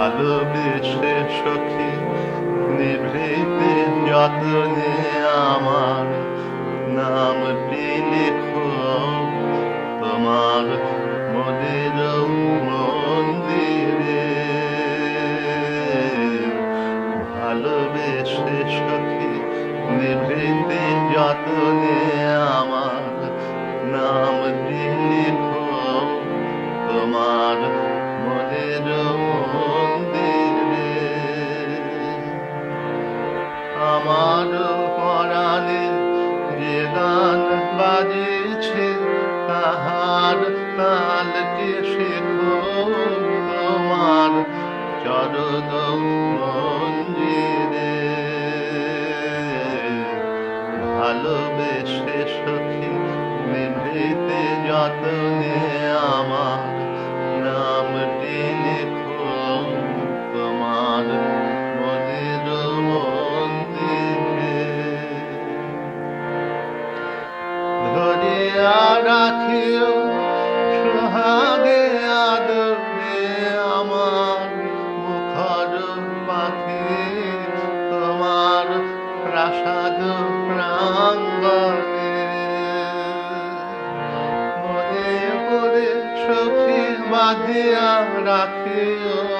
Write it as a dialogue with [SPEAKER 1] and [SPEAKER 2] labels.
[SPEAKER 1] ভালোবেসে সখী নিভৃতে যতনে আমার নামটি লেখো? তোমার মনের মন্দিরে ভালোবেসে সখী নিভৃতে যতনে আমার নামটি লেখো? তোমার মনের আমার পরাণে যে গান বাজেছে তাহার তালকে শেখো তোমার চরদ রাখিও সোহাগে আদরে আমার মুখর পাখি তোমার প্রাসাদ প্রাঙ্গণে। মনে করে সখী বাঁধিয়া রাখিও।